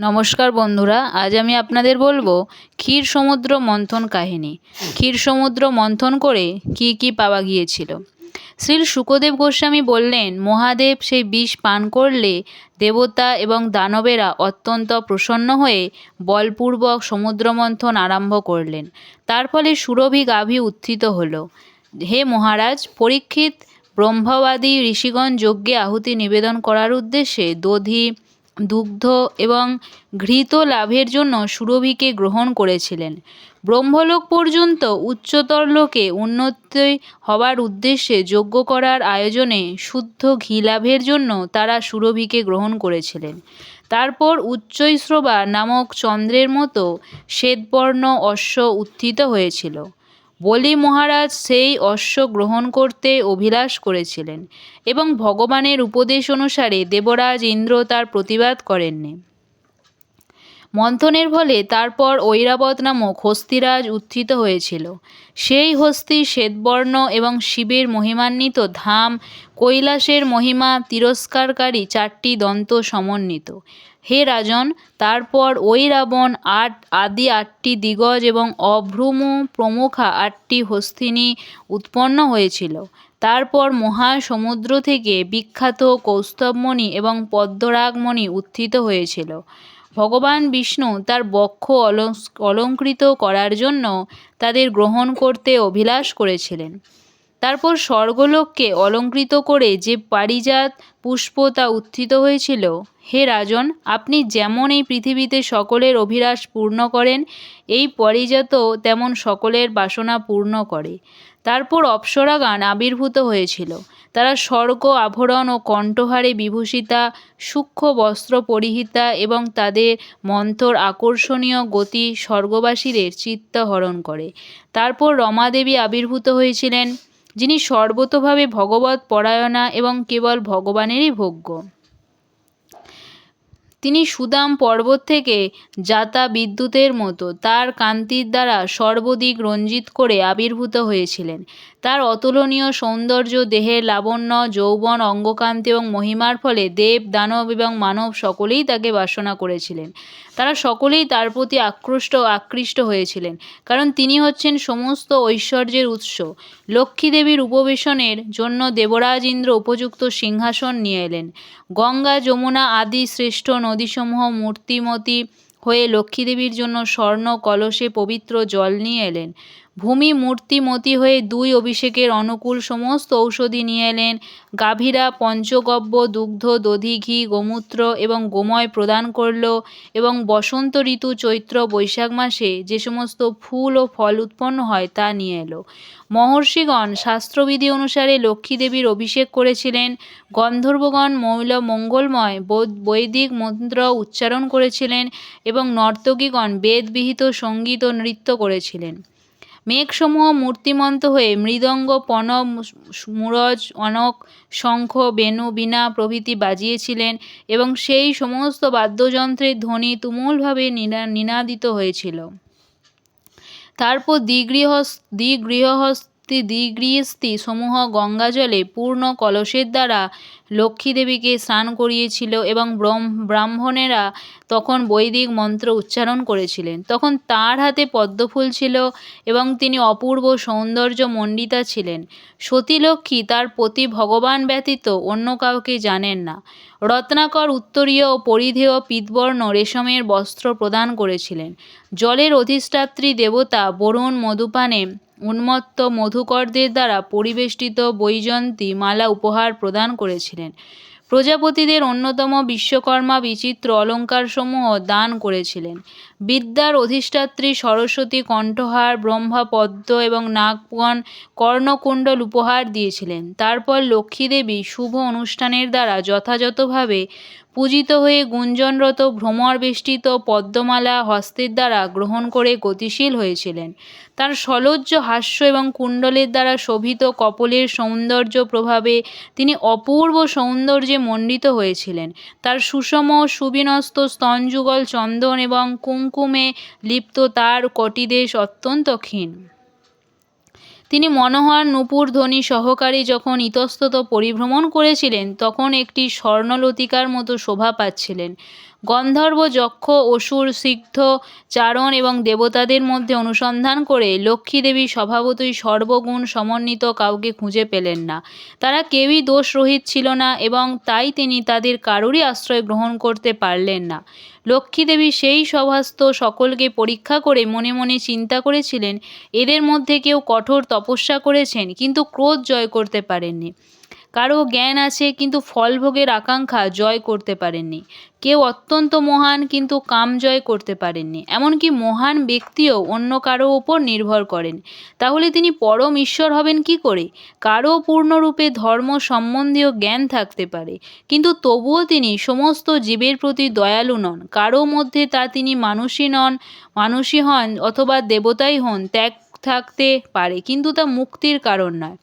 নমস্কার বন্ধুরা, আজ আমি আপনাদের বলব ক্ষীর সমুদ্র মন্থন কাহিনী। ক্ষীর সমুদ্র মন্থন করে কি কি পাওয়া গিয়েছিল? শ্রী সুখদেব গোস্বামী বললেন, মহাদেব সেই বিষ পান করলে দেবতা এবং দানবেরা অত্যন্ত প্রসন্ন হয়ে বলপূর্বক সমুদ্র মন্থন আরম্ভ করলেন। তার ফলে সুরভি গাভী উত্থিত হল। হে মহারাজ, পরীক্ষিত ব্রহ্মবাদী ঋষিগণ যজ্ঞে আহুতি নিবেদন করার উদ্দেশ্যে দধি দুগ্ধ এবং ঘৃত লাভের জন্য সুরভিকে গ্রহণ করেছিলেন। ব্রহ্মলোক পর্যন্ত উচ্চতর লোকে উন্নতি হওয়ার উদ্দেশ্যে যজ্ঞ করার আয়োজনে শুদ্ধ ঘি লাভের জন্য তারা সুরভিকে গ্রহণ করেছিলেন। তারপর উচ্চৈশ্রবা নামক চন্দ্রের মতো শ্বেতবর্ণ অশ্ব উত্থিত হয়েছিল। বলি মহারাজ, সেই অশ্ব গ্রহণ করতে অভিলাষ করেছিলেন এবং ভগবানের উপদেশ অনুসারে দেবরাজ ইন্দ্র তার প্রতিবাদ করেননি। মন্থনের ফলে তারপর ঐরাবত নামক হস্তিরাজ উত্থিত হয়েছিল। সেই হস্তি শ্বেতবর্ণ এবং শিবের মহিমান্বিত ধাম, কৈলাসের মহিমা তিরস্কারকারী চারটি দন্ত সমন্বিত। হে রাজন, তারপর ওই রাবণ আট আদি আটটি দিগজ এবং অভ্রুম প্রমুখা আটটি হস্তিনী উৎপন্ন হয়েছিল। তারপর মহাসমুদ্র থেকে বিখ্যাত কৌস্তবমণি এবং পদ্মরাগমণি উত্থিত হয়েছিল। ভগবান বিষ্ণু তার বক্ষ অলঙ্কৃত করার জন্য তাদের গ্রহণ করতে অভিলাষ করেছিলেন। তারপর স্বর্গলোককে অলঙ্কৃত করে যে পারিজাত পুষ্প তা উত্থিত হয়েছিল। হে রাজন, আপনি যেমন এই পৃথিবীতে সকলের অভিলাষ পূর্ণ করেন, এই পরিজাত তেমন সকলের বাসনা পূর্ণ করে। তারপর অপ্সরাগান আবির্ভূত হয়েছিল। তারা স্বর্গ, আভরণ ও কণ্ঠহারে বিভূষিতা, সূক্ষ্ম বস্ত্র পরিহিতা এবং তাদের মন্থর আকর্ষণীয় গতি স্বর্গবাসীদের চিত্ত হরণ করে। তারপর রমাদেবী আবির্ভূত হয়েছিলেন। যিনি সর্বতোভাবে ভগবত পরায়ণা এবং কেবল ভগবানেরই ভোগ্য। তিনি সুদাম পর্বত থেকে যাতা বিদ্যুতের মতো তার কান্তির দ্বারা সর্বদিক রঞ্জিত করে আবির্ভূত হয়েছিলেন। তার অতুলনীয় সৌন্দর্য, দেহের লাবণ্য, যৌবন, অঙ্গকান্তি এবং মহিমার ফলে দেব, দানব এবং মানব সকলেই তাকে বাসনা করেছিলেন। তারা সকলেই তার প্রতি আকৃষ্ট আকৃষ্ট হয়েছিলেন, কারণ তিনি হচ্ছেন সমস্ত ঐশ্বর্যের উৎস। লক্ষ্মী দেবীর উপবেশনের জন্য দেবরাজ ইন্দ্র উপযুক্ত সিংহাসন নিয়ে এলেন। গঙ্গা, যমুনা আদি শ্রেষ্ঠ নদীসমূহ মূর্তিমতী হয়ে লক্ষ্মীদেবীর জন্য স্বর্ণ, কলসে পবিত্র জল নিয়ে এলেন। ভূমি মূর্তিমতি হয়ে দুই অভিষেকের অনুকূল সমস্ত ঔষধি নিয়ে এলেন। গাভীরা পঞ্চগব্য, দুগ্ধ, দধি, ঘি, গোমূত্র এবং গোময় প্রদান করল এবং বসন্ত ঋতু চৈত্র বৈশাখ মাসে যে সমস্ত ফুল ও ফল উৎপন্ন হয় তা নিয়ে এলো। মহর্ষিগণ শাস্ত্রবিধি অনুসারে লক্ষ্মী দেবীর অভিষেক করেছিলেন। গন্ধর্বগণ মৌল মঙ্গলময় বৈদিক মন্ত্র উচ্চারণ করেছিলেন এবং নর্তকীগণ বেদবিহিত সংগীত ও নৃত্য করেছিলেন। মেঘসমূহ মূর্তিমন্ত হয়ে মৃদঙ্গ পণ মুরজ, অনক, শঙ্খ, বেণু, বীণা প্রভৃতি বাজিয়েছিলেন এবং সেই সমস্ত বাদ্যযন্ত্রের ধ্বনি তুমুলভাবে নিনাদিত হয়েছিল। তারপর দ্বিগৃহস্থ, দ্বিগৃহস্থী দ্বিগৃহস্থী সমূহ গঙ্গাজলে পূর্ণ কলসের দ্বারা লক্ষ্মী দেবীকে স্নান করিয়েছিল এবং ব্রাহ্মণেরা তখন বৈদিক মন্ত্র উচ্চারণ করেছিলেন। তখন তাঁর হাতে পদ্মফুল ছিল এবং তিনি অপূর্ব সৌন্দর্য মণ্ডিতা ছিলেন। সতীলক্ষ্মী তার প্রতি ভগবান ব্যতীত অন্য কাউকে জানেন না। রত্নাকর উত্তরীয় ও পরিধেয় পিতবর্ণ রেশমের বস্ত্র প্রদান করেছিলেন। জলের অধিষ্ঠাত্রী দেবতা বরুণ মধুপানে উন্মত্ত মধুকরদের দ্বারা পরিবেষ্টিত বৈজয়ন্তী মালা উপহার প্রদান করেছিলেন। প্রজাপতিদের অন্যতম বিশ্বকর্মা বিচিত্র অলঙ্কারসমূহ দান করেছিলেন। বিদ্যার অধিষ্ঠাত্রী সরস্বতী কণ্ঠহার, ব্রহ্মা পদ্ম এবং নাগগণ কর্ণকুণ্ডল উপহার দিয়েছিলেন। তারপর লক্ষ্মীদেবী শুভ অনুষ্ঠানের দ্বারা যথাযথভাবে পূজিত হয়ে গুঞ্জনরত ভ্রমরবেষ্টিত পদ্মমালা হস্তের দ্বারা গ্রহণ করে গতিশীল হয়েছিলেন। তার সলজ্জ হাস্য এবং কুণ্ডলের দ্বারা শোভিত কপলের সৌন্দর্য প্রভাবে তিনি অপূর্ব সৌন্দর্যে মণ্ডিত হয়েছিলেন। তার সুষম, সুবিনস্ত স্তনযুগল চন্দন এবং কুমকুমে লিপ্ত তার কটিদেশ অত্যন্ত ক্ষীণ। তিনি মনোহর নূপুর ধ্বনি সহকারী যখন ইতস্তত পরিভ্রমণ করেছিলেন, তখন একটি স্বর্ণলতিকার মতো শোভা পাচ্ছিলেন। গন্ধর্ব যক্ষ, অসুর, সিদ্ধ, চারণ এবং দেবতাদের মধ্যে অনুসন্ধান করে লক্ষ্মীদেবী স্বভাবতই সর্বগুণ সমন্বিত কাউকে খুঁজে পেলেন না। তারা কেউই দোষরহিত ছিল না এবং তাই তিনি তাদের কারোরই আশ্রয় গ্রহণ করতে পারলেন না। লক্ষ্মীদেবী সেই সভাস্থ সকলকে পরীক্ষা করে মনে মনে চিন্তা করেছিলেন, এদের মধ্যে কেউ কঠোর তপস্যা করেছেন, কিন্তু ক্রোধ জয় করতে পারেননি। কারও জ্ঞান আছে, কিন্তু ফলভোগের আকাঙ্ক্ষা জয় করতে পারেননি। কেউ অত্যন্ত মহান, কিন্তু কাম জয় করতে পারেননি। এমনকি মহান ব্যক্তিও অন্য কারও ওপর নির্ভর করেন। তাহলে তিনি পরম ঈশ্বর হবেন কি করে? কারও পূর্ণরূপে ধর্ম সম্বন্ধীয় জ্ঞান থাকতে পারে, কিন্তু তবুও তিনি সমস্ত জীবের প্রতি দয়ালু নন। কারও মধ্যে তা তিনি মানুষই নন, মানুষই হন অথবা দেবতাই হন, ত্যাগ থাকতে পারে, কিন্তু তা মুক্তির কারণ নয়।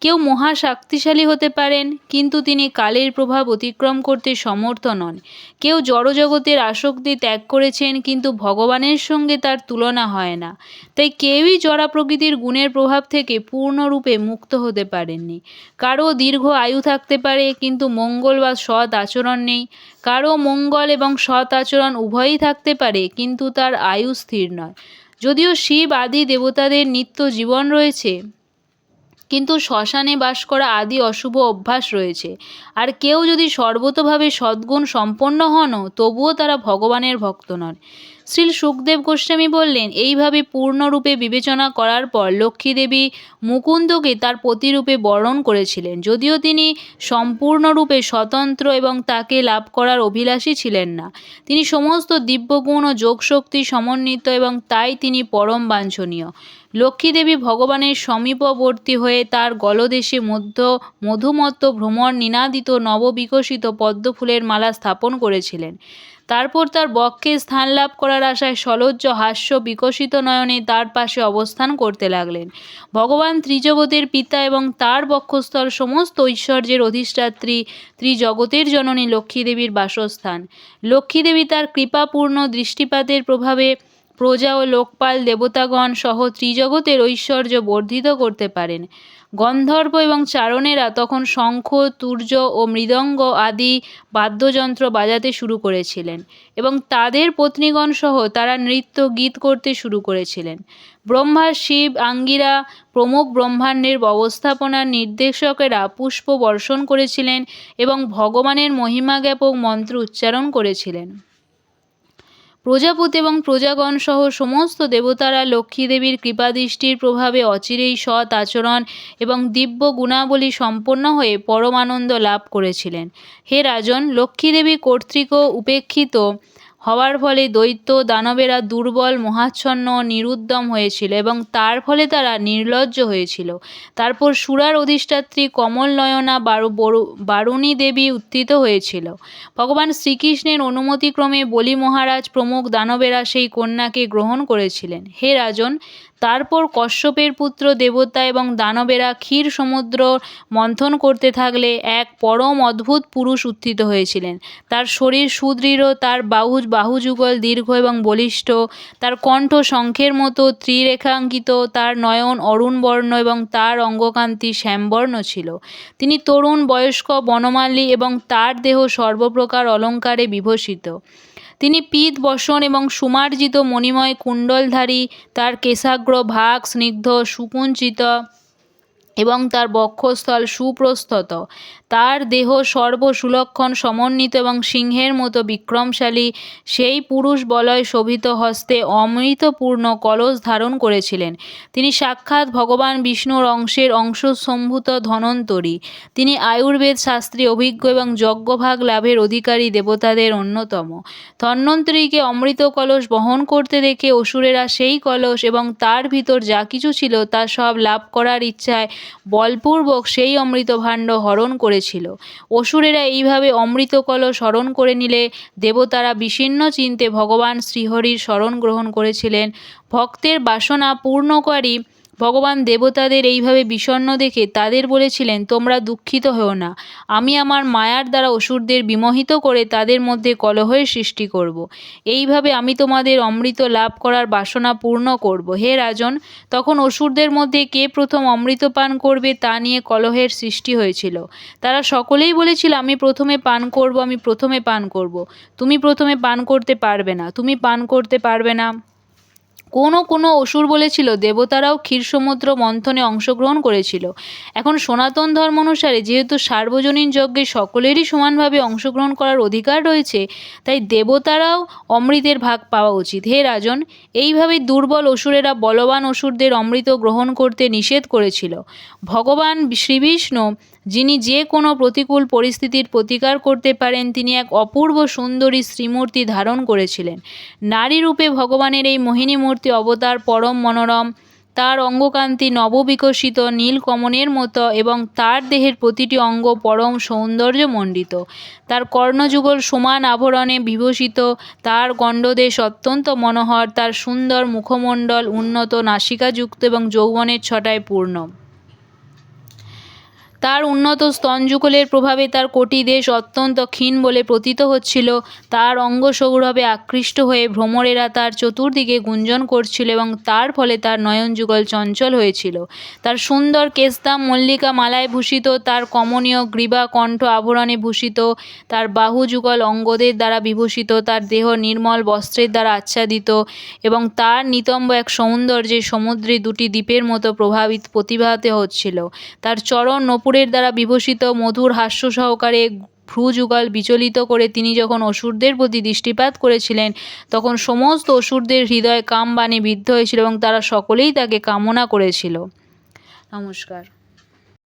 কেউ মহা শক্তিশালী হতে পারেন, কিন্তু তিনি কালের প্রভাব অতিক্রম করতে সমর্থ নন। কেউ জড়জগতের আসক্তি ত্যাগ করেছেন, কিন্তু ভগবানের সঙ্গে তার তুলনা হয় না। তাই কেউই জড়া প্রকৃতির গুণের প্রভাব থেকে পূর্ণরূপে মুক্ত হতে পারেননি। কারও দীর্ঘ আয়ু থাকতে পারে, কিন্তু মঙ্গল বা সৎ আচরণ নেই। কারও মঙ্গল এবং সৎ আচরণ উভয়ই থাকতে পারে, কিন্তু তার আয়ু স্থির নয়। যদিও শিব আদি দেবতাদের নিত্য জীবন রয়েছে কিন্তু শ্মশানে বাস করা আদি অশুভ অভ্যাস রয়েছে। আর কেউ যদি সর্বতোভাবে সদ্গুণ সম্পন্ন হনও, তবুও তারা ভগবানের ভক্ত নন। শ্রী সুখদেব গোস্বামী বললেন, এইভাবে পূর্ণরূপে বিবেচনা করার পর লক্ষ্মীদেবী মুকুন্দকে তার প্রতিরূপে বরণ করেছিলেন। যদিও তিনি সম্পূর্ণরূপে স্বতন্ত্র এবং তাকে লাভ করার অভিলাষী ছিলেন না। তিনি সমস্ত দিব্যগুণ ও যোগশক্তি সমন্বিত এবং তাই তিনি পরম বাঞ্ছনীয়। লক্ষ্মীদেবী ভগবানের সমীপবর্তী হয়ে তার গলদেশে মধ্য, মধুমত্ত ভ্রমর নিনাদিত নববিকশিত পদ্মফুলের মালা স্থাপন করেছিলেন। তারপর তার বক্ষে স্থান লাভ করার আশায় সলজ্জ হাস্য বিকশিত নয়নে তার পাশে অবস্থান করতে লাগলেন। ভগবান ত্রিজগতের পিতা এবং তার বক্ষস্থল সমস্ত ঐশ্বর্যের অধিষ্ঠাত্রী ত্রিজগতের জননী লক্ষ্মীদেবীর বাসস্থান। লক্ষ্মীদেবী তার কৃপাপূর্ণ দৃষ্টিপাতের প্রভাবে প্রজা ও লোকপাল দেবতাগণ সহ ত্রিজগতের ঐশ্বর্য বর্ধিত করতে পারেন। গন্ধর্ব এবং চারণেরা তখন শঙ্খ, তুর্য ও মৃদঙ্গ আদি বাদ্যযন্ত্র বাজাতে শুরু করেছিলেন এবং তাদের পত্নীগণ সহ তারা নৃত্য, গীত করতে শুরু করেছিলেন। ব্রহ্মা, শিব, আঙ্গিরা, প্রমুখ ব্রহ্মাণ্ডের ব্যবস্থাপনার নির্দেশকেরা পুষ্প বর্ষণ করেছিলেন এবং ভগবানের মহিমা জ্ঞাপক মন্ত্র উচ্চারণ করেছিলেন। প্রজাপতি এবং প্রজাগণ সহ সমস্ত দেবতারা লক্ষ্মীদেবীর কৃপাদৃষ্টির প্রভাবে অচিরেই সৎ আচরণ এবং দিব্য গুণাবলী সম্পন্ন হয়ে পরমানন্দ লাভ করেছিলেন। হে রাজন লক্ষ্মীদেবী কর্তৃক উপেক্ষিত হওয়ার ফলে দৈত্য দানবেরা দুর্বল, মহাচ্ছন্ন নিরুদ্যম হয়েছিল এবং তার ফলে তারা নির্লজ্জ হয়েছিল। তারপর সুরার অধিষ্ঠাত্রী কমল নয়না বারু, বারুণী দেবী উত্থিত হয়েছিল। ভগবান শ্রীকৃষ্ণের অনুমতিক্রমে বলি মহারাজ প্রমুখ দানবেরা সেই কন্যাকে গ্রহণ করেছিলেন। হে রাজন তারপর কশ্যপের পুত্র দেবতা এবং দানবেরা ক্ষীর সমুদ্র মন্থন করতে থাকলে এক পরম অদ্ভুত পুরুষ উত্থিত হয়েছিলেন। তার শরীর সুদৃঢ়, তার বাহু বাহুযুগল, দীর্ঘ এবং বলিষ্ঠ, তার কণ্ঠ শঙ্খের মতো ত্রিরেখাঙ্কিত, তার নয়ন অরুণ বর্ণ এবং তার অঙ্গকান্তি শ্যামবর্ণ ছিল। তিনি তরুণ, বয়স্ক, বনমালী এবং তার দেহ সর্বপ্রকার অলঙ্কারে বিভূষিত। তিনি পীত বসন এবং সুমার্জিত মণিময় কুণ্ডলধারী তার কেশাগ্র ভাগ স্নিগ্ধ সুকুঞ্চিত এবং তার বক্ষস্থল সুপ্রস্থত। তার দেহ সর্ব সুলক্ষণ সমন্বিত এবং সিংহের মতো বিক্রমশালী, সেই পুরুষ বলয় শোভিত হস্তে অমৃতপূর্ণ কলস ধারণ করেছিলেন। তিনি সাক্ষাৎ ভগবান বিষ্ণুর অংশের অংশসম্ভূত ধনন্তরী। তিনি আয়ুর্বেদ শাস্ত্রে অভিজ্ঞ এবং যজ্ঞভাগ লাভের অধিকারী দেবতাদের অন্যতম। ধন্বন্তরীকে অমৃত কলস বহন করতে দেখে অসুরেরা সেই কলস এবং তার ভিতর যা কিছু ছিল তা সব লাভ করার ইচ্ছায় বলপূর্বক সেই অমৃত ভাণ্ড হরণ করেছিল। অসুরেরা এইভাবে অমৃতকল স্মরণ করে নিলে দেবতারা বিষিন্ন চিন্তে ভগবান শ্রীহরির শরণ গ্রহণ করেছিলেন। ভক্তের বাসনা পূর্ণকারী ভগবান দেবতাদের এইভাবে বিষণ্ণ দেখে তাদের বলেছিলেন, তোমরা দুঃখিত হও না। আমি আমার মায়ার দ্বারা অসুরদের বিমোহিত করে তাদের মধ্যে কলহের সৃষ্টি করব। এইভাবে আমি তোমাদের অমৃত লাভ করার বাসনা পূর্ণ করব। হে রাজন, তখন অসুরদের মধ্যে কে প্রথম অমৃত পান করবে তা নিয়ে কলহের সৃষ্টি হয়েছিল। তারা সকলেই বলেছিল, আমি প্রথমে পান করব, আমি প্রথমে পান করব। তুমি প্রথমে পান করতে পারবে না। তুমি পান করতে পারবে না। কোনো কোনো অসুর বলেছিল, দেবতারাও ক্ষীরসমুদ্র মন্থনে অংশগ্রহণ করেছিল। এখন সনাতন ধর্ম অনুসারে যেহেতু সার্বজনীন যজ্ঞে সকলেরই সমানভাবে অংশগ্রহণ করার অধিকার রয়েছে, তাই দেবতারাও অমৃতের ভাগ পাওয়া উচিত। হে রাজন, এইভাবে দুর্বল অসুরেরা বলবান অসুরদের অমৃত গ্রহণ করতে নিষেধ করেছিল। ভগবান শ্রীবিষ্ণু যিনি যে কোনো প্রতিকূল পরিস্থিতির প্রতিকার করতে পারেন, তিনি এক অপূর্ব সুন্দরী শ্রীমূর্তি ধারণ করেছিলেন। নারী রূপে ভগবানের এই মোহিনী মূর্তি অবতার পরম মনোরম, তার অঙ্গকান্তি নববিকশিত নীলকমনের মতো এবং তার দেহের প্রতিটি অঙ্গ পরম সৌন্দর্যমণ্ডিত। তার কর্ণযুগল সমান আভরণে বিভূষিত, তার গণ্ডদেশ অত্যন্ত মনোহর, তার সুন্দর মুখমণ্ডল উন্নত নাসিকাযুক্ত এবং যৌবনের ছটায় পূর্ণ। তার উন্নত স্তনযুগলের প্রভাবে তার কোটি দেশ অত্যন্ত ক্ষীণ বলে প্রতীত হচ্ছিল। তার অঙ্গ সৌরভে আকৃষ্ট হয়ে ভ্রমরেরা তার চতুর্দিকে গুঞ্জন করছিল এবং তার ফলে তার নয়নযুগল চঞ্চল হয়েছিল। তার সুন্দর কেস্তাম মল্লিকা মালায় ভূষিত, তার কমনীয় গ্রীবা কণ্ঠ আভরণে ভূষিত, তার বাহুযুগল অঙ্গদের দ্বারা বিভূষিত, তার দেহ নির্মল বস্ত্রের দ্বারা আচ্ছাদিত এবং তার নিতম্ব এক সৌন্দর্যে সমুদ্রে দুটি দ্বীপের মতো প্রভাবিত প্রতিভাতে হচ্ছিল। তার চরণ নপুরের দ্বারা বিভূষিত মধুর হাস্য সহকারে ভ্রুযুগল বিচলিত করে তিনি যখন অসুরদের প্রতি দৃষ্টিপাত করেছিলেন, তখন সমস্ত অসুরদের হৃদয় কামবাণী বিদ্ধ হয়েছিল এবং তারা সকলেই তাকে কামনা করেছিল। নমস্কার।